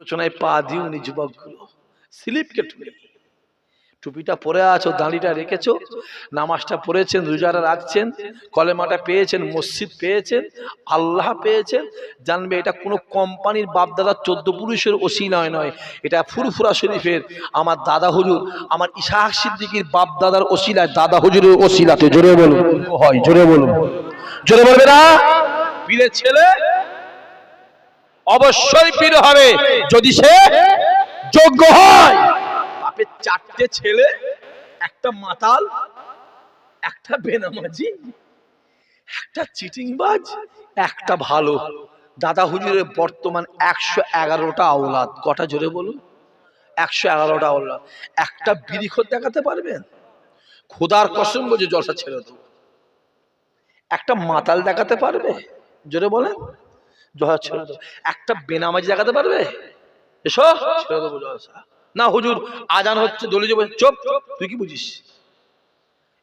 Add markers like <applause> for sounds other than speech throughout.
রচনায় পা দিওনি যুবকগুলো। স্লিপ কেটে টুপিটা পরে আছো, দাঁড়িটা রেখেছো, নামাজটা পড়েছেন রোজারা রাখছেন, কলেমাটা পেয়েছেন, মসজিদ পেয়েছেন, আল্লাহ পেয়েছেন, জানবে এটা কোনো কোম্পানির বাপদাদার চোদ্দ পুরুষের ওসিলায় নয় নয় এটা ফুরফুরা শরীফের, আমার দাদা হুজুর, আমার ইসাহাক সিদ্দিকির বাপদাদার ওসিলায় দাদা হুজুরের ওসিলাতে জোরে বলুন, হয়, জোরে বলুন, জোরে বলবে না? ছেলে অবশ্যই পীর হবে। যদি সে যোগ্য হয়। বাপের চারটে ছেলে, একটা মাতাল, একটা বেনামাজি, একটা চিটিংবাজ, একটা ভালো। দাদা হুজুরের বর্তমান একশো এগারোটা আওলাদ। কটা জোরে বলুন? একশো এগারোটা আওলাদ। একটা বিরিখত দেখাতে পারবেন? খোদার কসম বুঝে জলসা ছেড়ে দেবো। একটা মাতাল দেখাতে পারবে? জোরে বলেন। জলসা ছেড়ে একটা বেনামাজি দেখাতে পারবে? এসো। ছেড়ে দেবো জলসা না হুজুর আজান হচ্ছে দলি যাবে চুপ তুই কি বুঝিস?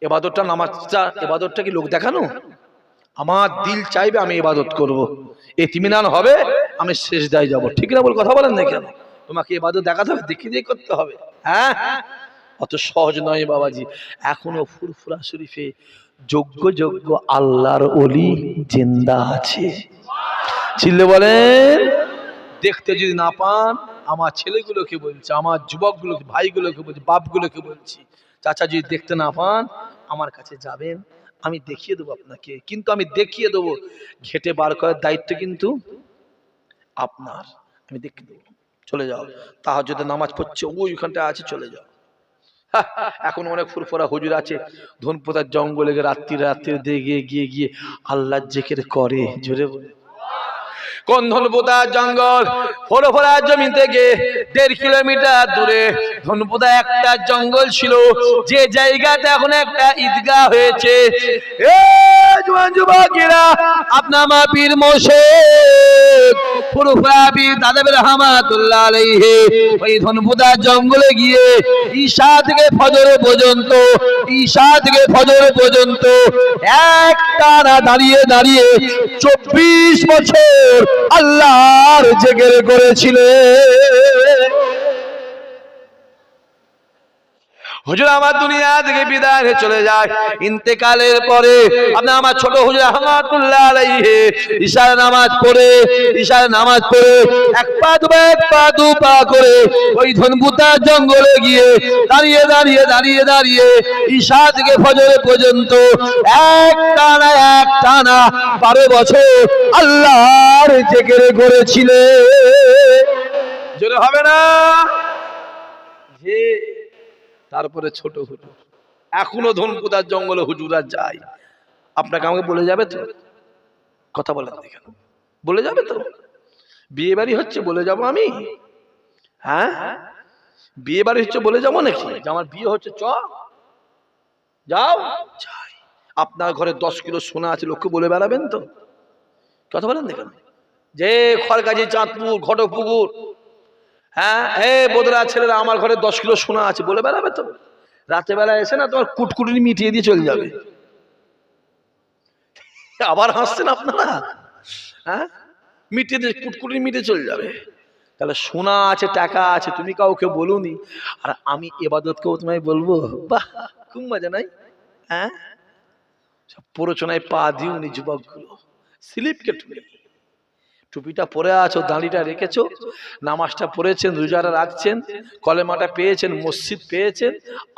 এবাদতটা নামাজটা এবাদতটা কি লোক দেখানো? আমার দিল চাইবে আমি ইবাদত করব। এতিমিনান হবে আমি শেষ দায় যাব। ঠিক না বল কথা বলেন না কেন? তোমাকে এবাদত দেখাতে হবে দেখে দিয়ে করতে হবে। হ্যাঁ? অত সহজ নয় বাবাজি। এখনও ফুরফুরা শরীফে যোগ্য যোগ্য আল্লাহর অলি জিন্দা আছে। চিল্লে বলেন, দেখতে যদি না পান, আমার ছেলেগুলোকে বলছি, আমার যুবকগুলোকে, ভাইগুলোকে বলছি, বাপগুলোকে বলছি, চাচা যদি দেখতে না পান, আমার কাছে যাবেন, আমি দেখিয়ে দেবো আপনাকে। কিন্তু আমি দেখিয়ে দেবো। ঘেটে বার করার দায়িত্ব কিন্তু আপনার। আমি দেখিয়ে দেবো। চলে যাও। তাহার যদি নামাজ পড়ছে ওইখানটা আছে, চলে যাও। এখন অনেক ফুরফুরা হুজুর আছে। ধনপোতার জঙ্গলে রাত্রি রাত্রি দিয়ে গিয়ে গিয়ে আল্লাহ জেকের করে। জোরে বলে ধনপুতা জঙ্গল ফোড়ো জমি থেকে দেড় কিলোমিটার দূরে। ধনপোতা একটা জঙ্গল ছিল, যে জায়গাতে এখন একটা ঈদগাহ হয়েছে। এ জুয়ান যুবকেরা, আপনার মা পীর জঙ্গলে গিয়ে ঈশা থেকে ফজর পর্যন্ত, ঈশা থেকে ফজর পর্যন্ত এক দাঁড়িয়ে দাঁড়িয়ে চব্বিশ বছর আল্লাহর জেগের করেছিলেন। হুজুর আমার দুনিয়া থেকে বিদায় চলে যায়। ইন্তেকালের পরে আপনি আমার ছোট হুজুর রহমাতুল্লাহ আলাইহি ইশার নামাজ পড়ে ইশার নামাজ পড়ে, এক পা দুপা এক পা দু পা করে ওই ধনপুতা জঙ্গলে গিয়ে দাঁড়িয়ে দাঁড়িয়ে দাঁড়িয়ে দাঁড়িয়ে ঈশা থেকে ফজর পর্যন্ত এক টানা এক টানা বারো বছর আল্লাহর জেগের করেছিলেন। জোরে হবে না? তারপরে ছোট হুজুর এখনও ধনপুদার জঙ্গলে হুজুরা যায়। আপনাকে আমাকে বলে যাবে তো? কথা বলেন দেখেন বলে যাবে তো? বিয়ে বাড়ি হচ্ছে বলে যাব আমি। হ্যাঁ? বিয়ে বাড়ি হচ্ছে বলে যাব নাকি? যে আমার বিয়ে হচ্ছে, চ। যাও। যাই। আপনার ঘরে দশ কিলো সোনা আছে, লোককে বলে বেড়াবেন তো? কথা বলেন দেখেন যে খড়গাজি চাঁদপুর ঘটপুকুর হ্যাঁ হে বোধরা ছেলেরা, আমার ঘরে দশ কিলো সোনা আছে, বলে বেড়াবে তো। রাতে বেলা এসে না তোমার কুটকুটি মিটিয়ে দিয়ে চলে যাবে। আবার হাসছেন আপনারা? হ্যাঁ? মিটিয়ে দিয়ে কুটকুটি মিটে চলে যাবে। তাহলে সোনা আছে, টাকা আছে, তুমি কাউকে বলুনি। আর আমি এবাদতকেও তোমায় বলব, বাহ, খুব মজা, নাই? হ্যাঁ? সব প্ররোচনায় পা দিওনি যুবকগুলো। স্লিপ কেটে টুপিটা পরে আছো, দাঁড়িটা রেখেছো, নামাজটা পড়েছেন রোজারা রাখছেন, কলেমাটা পেয়েছেন, মসজিদ পেয়েছেন,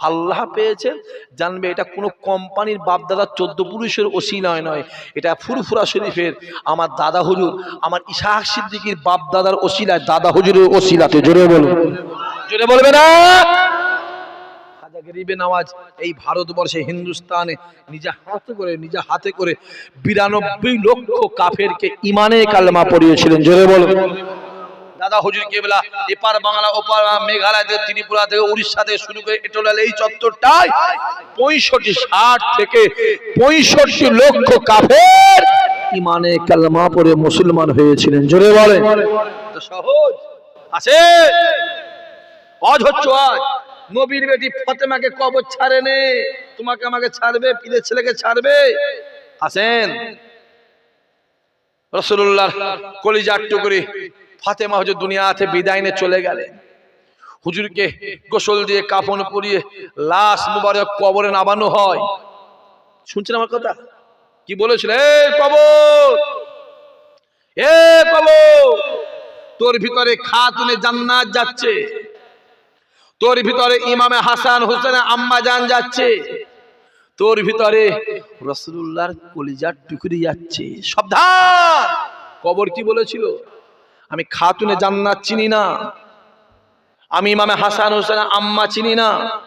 আল্লাহ পেয়েছেন, জানবে এটা কোনো কোম্পানির বাপদাদার চোদ্দ পুরুষের ওসিলায় নয় নয় এটা ফুরফুরা শরীফের, আমার দাদা হুজুর, আমার ইসাহাক সিদ্দিকির বাপদাদার ওসিলায় দাদা হুজুরের ওসিলাতে জোরে বলুন। জোরে বলবে না? গরিবে নামাজ, এই ভারতবর্ষে হিন্দুস্তানে নিজে হাতে করে, নিজে হাতে করে বিরানব্বই লক্ষ কাফেরকে ইমানে কালমা পড়িয়েছিলেন। জোরে বলুন দাদা হুজুর কেবলা, এপার বাংলা, ওপার মেঘালয় থেকে, ত্রিপুরা থেকে, উড়িষ্যা থেকে শুরু করে এটোলাল এই চত্বরটায় পঁয়ষট্টি, ষাট থেকে পঁয়ষট্টি লক্ষ কাফের ইমানে কালমা পড়ে মুসলমান হয়েছিলেন। জোরে বলে সহজ। আছে। অজ হচ্ছে আজ নবীর বেটি ফতেমাকে কবর ছাড়ে নে তোমাকে আমাকে ছাড়বে, পীরের ছেলেকে ছাড়বে। আসেন। রসুল্লাহ কলিজার টুকরি ফাতেমা হুজুর দুনিয়াতে বিদায় নিয়ে চলে গেলেন হুজুরকে গোসল দিয়ে, কাফন পরিয়ে, লাশ মুবারক কবরে নামানো হয়। শুনছেন আমার কথা? কি বলেছিল? এ কবর! এ কবর! তোর ভিতরে খাতুনে জান্নাত যাচ্ছে। তোর ভিতরে ইমামে হাসান হোসেন আম্মা জান যাচ্ছে। তোর ভিতরে রসুল্লাহর কলিজার টুকরি যাচ্ছে। সাবধান! কবর কি বলেছিল? আমি খাতুনে জান্নাত চিনি না। আমি ইমামে হাসান হোসেন আম্মা চিনি না।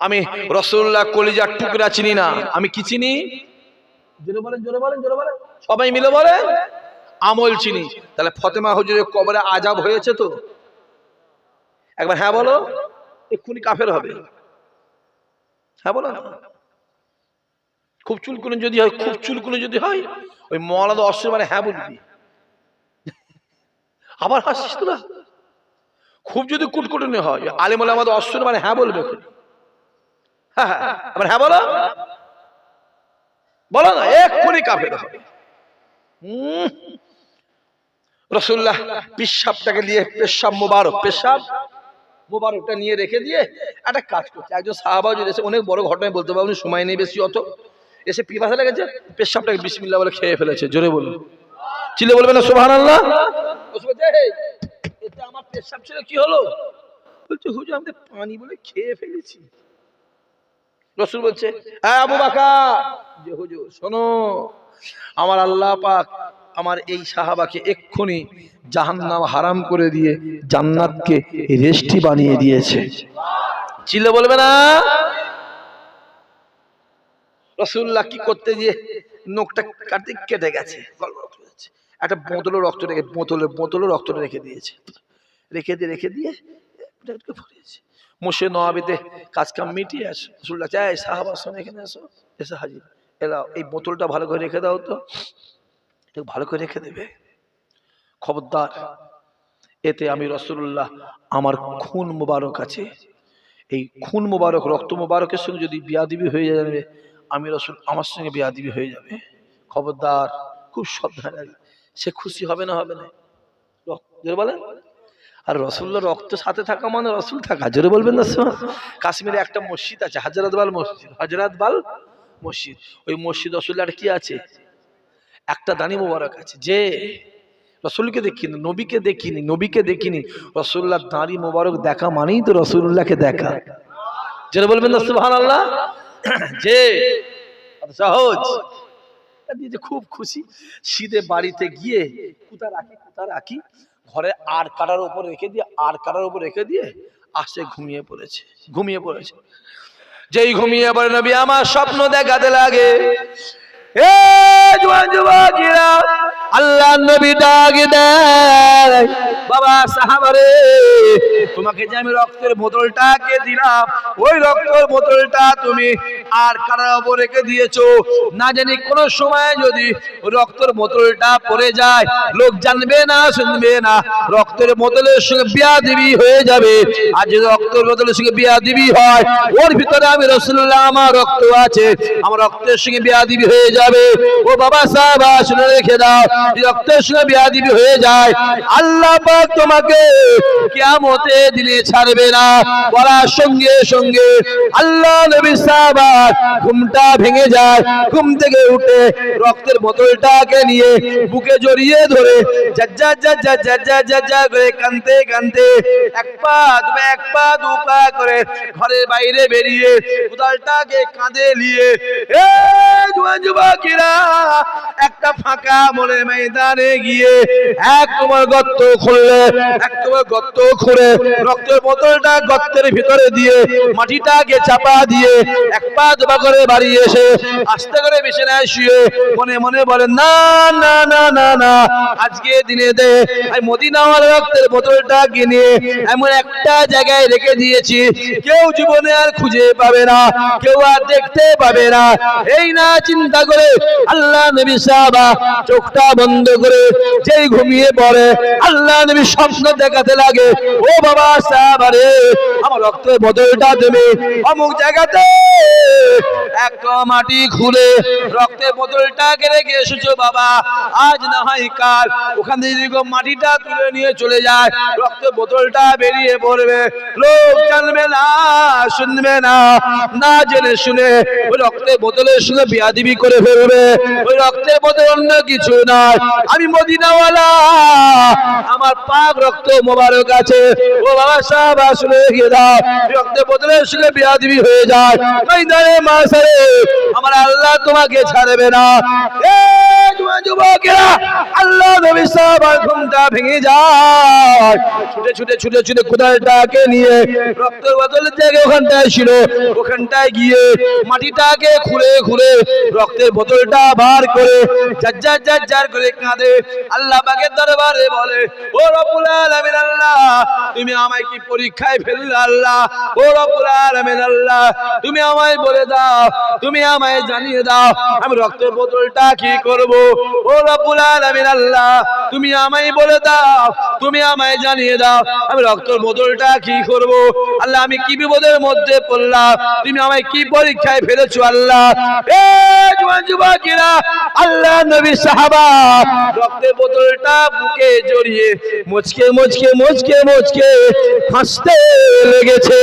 আমি রসুল্লাহ কলিজার টুকরা চিনি না। আমি কি চিনি? সবাই মিলে বলেন। আমল চিনি। তাহলে ফতেমা হুজুরের কবরে আজাব হয়েছে তো? একবার হ্যাঁ বলো, এক্ষুনি কাফের হবে। হ্যাঁ বলো। না খুব চুলকুনি যদি হয়, খুব চুলকুনি যদি হয়, ওই মলাদ অস্ত্র মানে হ্যাঁ বলবি। আবার হাসিস তোরা? খুব যদি কুটকুটনি হয় আলিমুল আমাদের অস্ত্র মানে হ্যাঁ বলবে হ্যাঁ হ্যাঁ আবার হ্যাঁ বলো। বলো না, এক্ষুনি কাফের হবে। রসুল্লাহ পিসাবটাকে দিয়ে, পেশাব মোবারক, পেশাব। মোবারকটা নিয়ে রেখে দিয়ে একটা কাজ করছে। একজন সাহাবা যদি এসে অনেক বড় ঘটনায় বলতে পারবেন সময় নেই বেশি অত। এসে পিপাসা লেগেছে, পেশাবটাকে বিসমিল্লা বলে খেয়ে ফেলেছে, জোরে বলুন। চিলে বলবে না সোহান আল্লাহ এতে আমার পেশাব ছিল, কি হলো? বলছে, হুজুর, আমি পানি বলে খেয়ে ফেলেছি। রসুল বলছে হ্যাঁ আবু বাকা। যে, হুজুর, শোনো, আমার আল্লাহ পাক আমার এই সাহাবাকে এক্ষুনি জাহান্নাম হারাম করে দিয়ে জান্নাতকে রেস্টি বানিয়ে দিয়েছে। চিলে বলবে না? রসুল্লাহ কি করতে গিয়ে নোকটা কাটতে কেটে গেছে। একটা বোতলও রক্ত রেখে, বোতলে বোতলও রক্ত রেখে দিয়েছে। রেখে দিয়ে রেখে দিয়ে এটা ফুরিয়েছে মোশে নয়াবিতে কাজ কাম মিটিয়ে আসে। রসুল্লাহ চাই সাহাবা এখানে আসো, এসে হাজির। এলাও এই বোতলটা ভালো করে রেখে দাও তো। ভালো করে রেখে দেবে। খবরদার, এতে আমি রসুল্লাহ আমার খুন মোবারক আছে। এই খুন মোবারক, রক্ত মোবারকের সঙ্গে যদি বিয়াদিবি হয়ে যাবে, আমি রসুল আমার সঙ্গে বিয়াদিবি হয়ে যাবে। খবরদার, খুব সাবধানে। সে খুশি হবে না হবে না? জোরে বলেন। আর রসুল্লাহ রক্ত সাথে থাকা মানে রসুল থাকা। জোরে বলবেন না কাশ্মীরে একটা মসজিদ আছে, হাজরাত বাল মসজিদ, হাজরাত বাল মসজিদ। ওই মসজিদ রসুল্লার কি আছে? একটা দানি মোবারক আছে। যে রসুলকে দেখিনি, নবীকে দেখিনি নবীকে দেখিনি, রসুল্লাহ দাঁড়ি মোবারক দেখা মানেই তো রসুল্লাহকে দেখা। যেটা বলবেন না সুহান আল্লাহ যে সহজ। যে খুব খুশি শীতে বাড়িতে গিয়ে কুতা রাখি কুতা রাখি, ঘরে আর কাটার উপর রেখে দিয়ে, আর কাটার উপর রেখে দিয়ে আসে ঘুমিয়ে পড়েছে ঘুমিয়ে পড়েছে। যেই ঘুমিয়ে পড়ে নবী, আমার স্বপ্ন দেখাতে লাগে। এ জোয়ান যুবকেরা আল্লাহ নবী ডাক দেয়। বাবা, সাহাবারে, তোমাকে যে আমি রক্তের বোতলটাকে দিলাম, ওই রক্তের বোতলটা তুমি আর কারার ওপর রেখে দিয়েছ? না জানি কোন সময় যদি রক্তের বোতলটা পড়ে যায়, লোক জানবে না, শুনবে না। রক্তের বোতলের সঙ্গে বিয়া দিবি হয়ে যাবে। আর যদি রক্তের বোতলের সঙ্গে বিয়া দিবি হয়, ওর ভিতরে আমি রসুল্লাহ, আমার রক্ত আছে। আমার রক্তের সঙ্গে বিয়া দিবি হয়ে যাবে। ও বাবা, সাহেব, শুনে রেখে দাও। ঘুমটা ভেঙে যায়। ঘুম থেকে উঠে রক্তের বোতলটাকে নিয়ে বুকে জড়িয়ে ধরে কানতে কানতে এক পা, দু এক পা, দু পা করে ঘরের বাইরে বেরিয়ে কোদালটাকে কাঁধে নিয়ে একটা ফাঁকা মনে ময়দানে গিয়ে এক তোমার গর্ত খুললে, এক তোমার গর্ত খুঁড়ে রক্তের বোতলটা গর্তের ভিতরে দিয়ে মাটিটাকে চাপা দিয়ে এক পা দুপা করে বাড়ি এসে আস্তে করে বিছানায় শুয়ে মনে মনে বলেন না না না না না, আজকে দিনে দে। আমি মদিনাওয়ার রক্তের বোতলটা কিনে এমন একটা জায়গায় রেখে দিয়েছি, কেউ জীবনে আর খুঁজে পাবে না, কেউ আর দেখতে পাবে না। এই না চিন্তা করে আল্লাহ নবী সাহাবা চোখটা বন্ধ করে যেই ঘুমিয়ে পড়ে, আল্লাহ নবী স্বপ্ন দেখাতে লাগে, ও বাবা সাবারে আমার রক্তের বদলটা দেবে, অমুক জায়গাতে একটা মাটি খুলে রক্তের বোতলটাকে রেখে এসেছ বাবা, আজ না হয় কাল। ওখান থেকে মাটিটা তুলে নিয়ে চলে যায় রক্তের বোতলটা বেরিয়ে পড়বে। লোক জানবে না, শুনবে না না জেনে শুনে, ওই রক্তের বোতলের সঙ্গে বিয়াদিবি করে ফেলবে। ওই রক্তের বোতল অন্য কিছু আমি মদিনাওয়ালা। আমার পাক রক্ত মোবারক আছে। ও বাবা সাহেব আসলে গিয়ে দাও। রক্তের বদলে সঙ্গে বিয়াদিবি হয়ে যায়। মাসারে আমার আল্লাহ তোমাকে ছাড়বে না। ওখানটায় ছিল। ওখানটায় গিয়ে মাটিটাকে খুলে খুলে রক্তের বোতলটা বার করে যার যার যার করে কাঁদে। আল্লাহ পাকের দরবারে বলে, ও রব্বুল আলামিন আল্লাহ, তুমি আমায় কি পরীক্ষায় ফেললে আল্লাহ? ও রব্বুল আলামিন আল্লাহ, তুমি আমায় বলে দাও, তুমি আমায় জানিয়ে দাও, আমি রক্তের বোতলটা কি করব? ও রব্বুল আলামিন আল্লাহ, তুমি আমায় বলে দাও, তুমি আমায় জানিয়ে দাও, আমি রক্তের বোতলটা কি করব? আল্লাহ, আমি কি বিপদের মধ্যে পড়লাম? তুমি আমায় কি পরীক্ষায় ফেলেছো আল্লাহ? আল্লাহ নবী সাহাবা রক্তের বোতলটা বুকে জড়িয়ে হাসতে লেগেছে।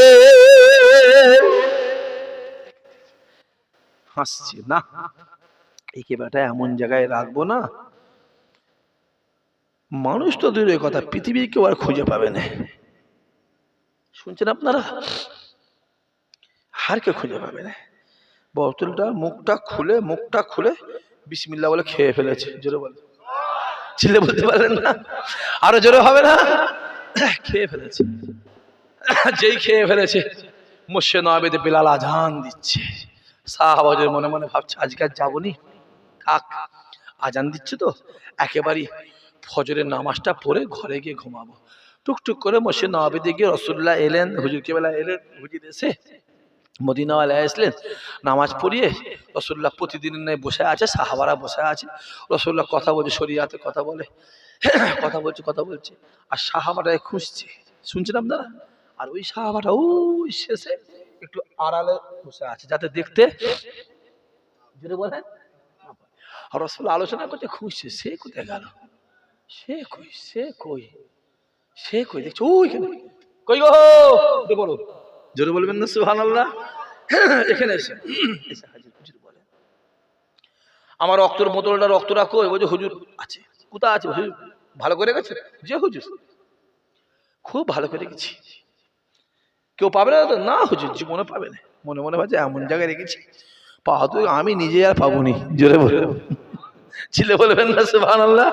হাসছে, না। এমন জায়গায় রাখব না। মানুষ তো দূরের কথা পৃথিবী কেউ আর খুঁজে পাবে না। শুনছেন আপনারা? হার কে খুঁজে পাবে না। বোতলটা মুখটা খুলে মুখটা খুলে বিসমিল্লা বলে খেয়ে ফেলেছে, জোরে বলে। ছেলে বলতে পারলেন না, আরও জোরে হবে না? খেয়ে ফেলেছে। যেই খেয়ে ফেলেছে মুর্শে নবেদে বিলাল আজান দিচ্ছে। সাহাবাজের মনে মনে ভাবছে, আজকে আর যাবনি? থাক, আজান দিচ্ছে তো, একেবারেই ফজরের নামাজটা পড়ে ঘরে গিয়ে ঘুমাবো। টুকটুক করে মসজিদ নবাবিতে গিয়ে রসুল্লাহ এলেন, হুজুরকে বেলা এলেন, হুজুর এসে মদিনাওয়ালা আসলেন নামাজ পড়িয়ে রসুল্লাহ প্রতিদিনের ন্যায় বসে আছে, সাহাবারা বসে আছে। রসুল্লাহ কথা বলছে, শরিয়াতে কথা বলে, কথা বলছে কথা বলছে। আর সাহাবাটায় খুঁজছে। শুনছেন আপনারা? আর ওই সাহাবাটা ওই শেষে একটু আড়ালে বসে আছে, যাতে দেখতে বলেন আর রসুল্লাহ আলোচনা করছে, খুঁজছে, সে কোথায় গেল? সে কই সে কই? সে কই? দেখছ, ওইখানে। কই গো? পড়ো জোরে বলবেন না সুহান আল্লাহ এখানে এসে। বলেন আমার রক্তর বোতলটা রক্ত রাখো বলছে, হুজুর আছে। কোথায় আছে? হুজুর, ভালো করে গেছে যে হুজুর। খুব ভালো করে গেছি কেউ পাবে না তো? না, হুজুর, জীবনে পাবে না। মনে মনে ভাবছে, এমন জায়গায় রেখেছি। পাওয়া তো আমি নিজে আর পাবনি। জোরে বলে ছিলে বলবেন না সুহান আল্লাহ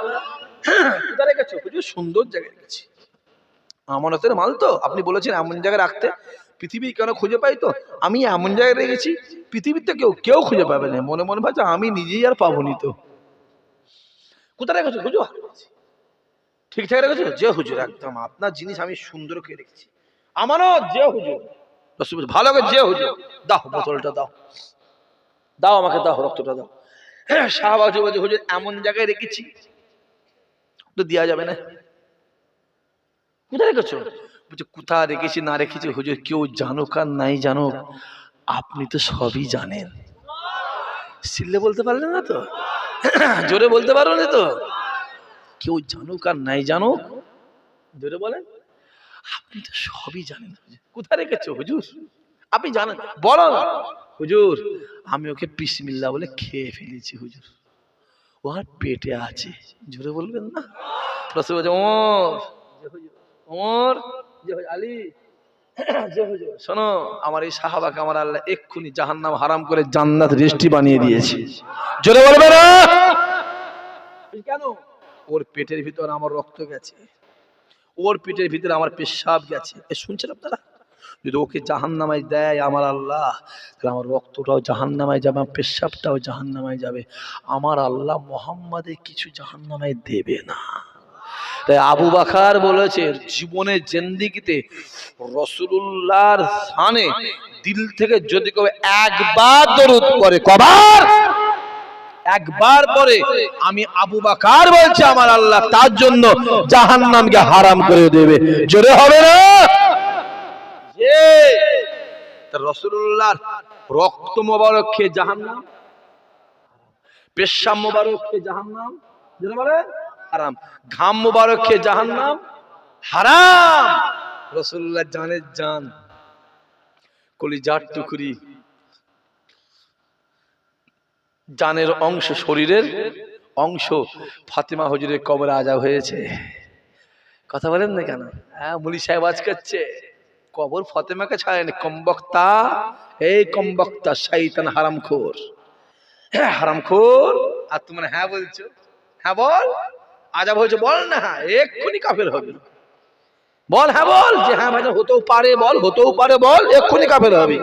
রেখেছো? হুজুর, সুন্দর জায়গায় রেখেছি। আমানতের মাল তো? আপনি বলেছেন, এমন জায়গায় রাখতে। পৃথিবী কেন খুঁজে পাই তো? আমি এমন জায়গায় রেখেছি, পৃথিবীতে কেউ কেউ খুঁজে পাবে না। মনে মনে ভাবছে আমি নিজেই আর পাবনি তো। কোথায় রেখেছো? হুজুর ঠিকঠাক রেখেছো? যে হুজুর, একদম। আপনার জিনিস আমি সুন্দর করে রেখেছি। আমারও যে হুজুর। ভালো করে যে হুজুর। দাও, বোতলটা দাও। দাও আমাকে, দাও, রক্তটা দাও। শাহবাজ হুজুর, এমন জায়গায় রেখেছি। তো দেওয়া যাবে না। কোথায় রেখেছো? বলছে, কোথায় রেখেছি, না রেখেছি? হুজুর, কেউ জানুক আর নাই জানুক, আপনি তো সবই জানেন। সিল্লে বলতে পারলেন না তো? জোরে বলতে পারো না তো? কেউ জানুক আর নাই জানুক, জোরে বলেন। আপনি তো সবই জানেন কোথায় রেখেছো, হুজুর? আপনি জানেন, বলো। হুজুর, আমি ওকে পিসমিল্লা বলে খেয়ে ফেলেছি, হুজুর। ও আর পেটে আছে, জোরে বলবেন না? রসুল বলছে আলী <clears throat> শোনো আমার এই সাহাবাকে আমার আল্লাহ এক্ষুনি জাহান্নাম হারাম করে জান্নাত রেস্টি বানিয়ে দিয়েছে। জোরে বলবে না? কেন? ওর পেটের ভিতর আমার রক্ত গেছে। ওর পেটের ভিতরে আমার পেশাব গেছে। এ শুনছেন আপনারা? যদি ওকে জাহান নামায় দেয় আমার আল্লাহ তাহলে আমার রক্তটাও জাহান নামায় যাবে আমার পেশাবটাও জাহান নামায় যাবে। আমার আল্লাহ মোহাম্মদে কিছু জাহান নামায় দেবে না। তাই আবু বাকার বলেছে, জীবনে জেন্দিগিতে রসুল্লাহর স্থানে দিল থেকে যদি কেউ একবার দরুদ করে কবার? একবার পরে আমি আবু বাকার বলছি, আমার আল্লাহ তার জন্য জাহান্নামকে হারাম করে দেবে। জোরে হবে না? রসুল্লাহ রক্ত মোবারক খেয়ে জাহান্নাম, পেশাব মোবারক খেয়ে জাহান্নাম যেটা বলে হারাম। ঘাম মোবারক খেয়ে জাহান্নাম হারাম। রসুল্লাহ জানের জান। কলিজার টুকরি। জানের অংশ শরীরের অংশ। ফাতেমা হজুরের কবর আজা হয়েছে। কথা বলেন না কেন? হ্যাঁ মুলি সাহেব আজ করছে। কবর ফতেমাকে ছাড়েনি, কমবক্তা। এই কমবক্তা শাইতান হারামখোর। হ্যাঁ হারামখোর। আর তুমি মানে হ্যাঁ বলছো। হ্যাঁ বল। আজাব হয়েছে, বল না হ্যাঁ এক্ষুনি কাফের হবে। বল হ্যাঁ বল, যে হ্যাঁ ভাই, হতেও পারে, বল, হতেও পারে, বল, এক্ষুনি কাফের হবে।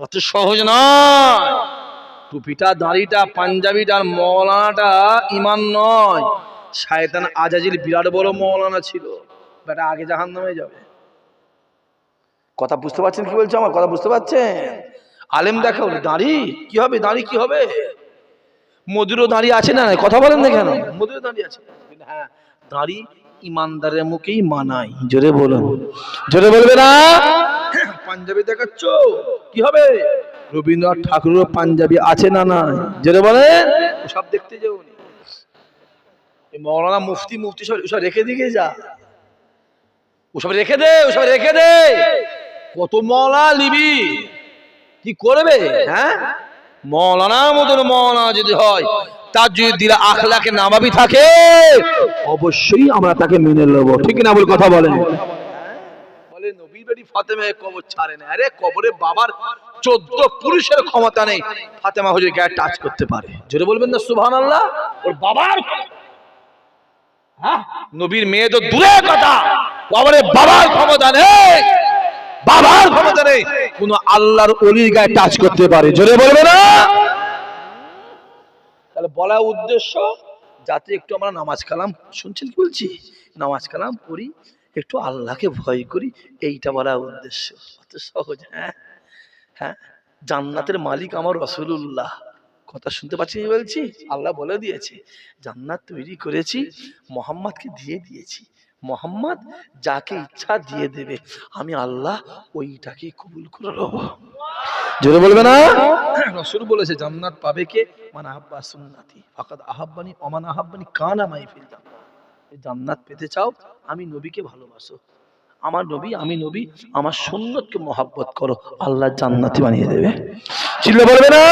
অত সহজ নয়। টুপিটা, দাড়িটা পাঞ্জাবিটা আর মৌলানাটা ইমান নয়। শায়তান আজাজির বিরাট বড় মৌলানা ছিল। বেটা, আগে জাহান নামে যাবে। কথা বুঝতে পারছেন কি বলছো আমার? কথা বুঝতে পারছেন? আলেম দেখাও, দাঁড়ি, কি হবে, দাড়ি কি হবে? মধুরও দাঁড়িয়ে আছে না? কথা বলেন না কেন? মধুরও দাঁড়িয়ে আছে। হ্যাঁ দাঁড়ি ইমানদারের মুখেই মানাই জোরে বলুন। জোরে বলবে না? পাঞ্জাবি দেখাচ্ছ? কি হবে? রবীন্দ্রনাথ ঠাকুরের পাঞ্জাবি আছে না না জোরে বলেন। সব দেখতে যাও। মৌলানা মুফতি মুফতি সব ওসব রেখে দিকে যা। ওসব রেখে দে ওসব রেখে দে। কত মৌলা নিবি। কি করবে? হ্যাঁ? মৌলানার মতন মৌলানা যদি হয়, তার যদি দিলে আখলাকে নামাবি থাকে, অবশ্যই আমরা তাকে মেনে নেব। ঠিক না বলে কথা বলেন? বলে কবর ছাড়ে না। কবরে বাবার পুরুষের ক্ষমতা নেই, ফাতেমা গায়ে টাচ করতে পারে। বলবেন না আল্লাহ ওর বাবার হ্যাঁ? নবীর মেয়ে তো কথা। বাবার ক্ষমতা বাবার ক্ষমতা নেই। কোন আল্লাহর অলির গায়ে টাচ করতে পারে। জোরে বলবে না? তাহলে বলা উদ্দেশ্য, যাতে একটু আমরা নামাজ কালাম, শুনছেন কি বলছি? নামাজ কালাম পড়ি, একটু আল্লাহকে ভয় করি, এইটা বলা উদ্দেশ্য। অত সহজ হ্যাঁ? হ্যাঁ? জান্নাতের মালিক আমার রসুল্লাহ কথা শুনতে পাচ্ছি বলছি? আল্লাহ বলে দিয়েছে, জান্নাত তৈরি করেছি, মোহাম্মদকে দিয়ে দিয়েছি। মোহাম্মদ যাকে ইচ্ছা দিয়ে দেবে, আমি আল্লাহ ওইটাকে কবুল করে নেব। জোরে বলবে না? রসুল বলেছে, জান্নাত পাবে কে? মানে আব্বা সুন্নাতি, ফাকাদ আহাব্বানি অমান আহাব্বানি কানা মাই ফিল জান্নাত। জান্নাত পেতে চাও, আমি নবীকে ভালোবাসো। আমার নবী, আমি নবী, আমার সুন্নতকে মহাব্বত করো, আল্লাহ জান্নাতি বানিয়ে দেবে। চিল্লা বলবে না?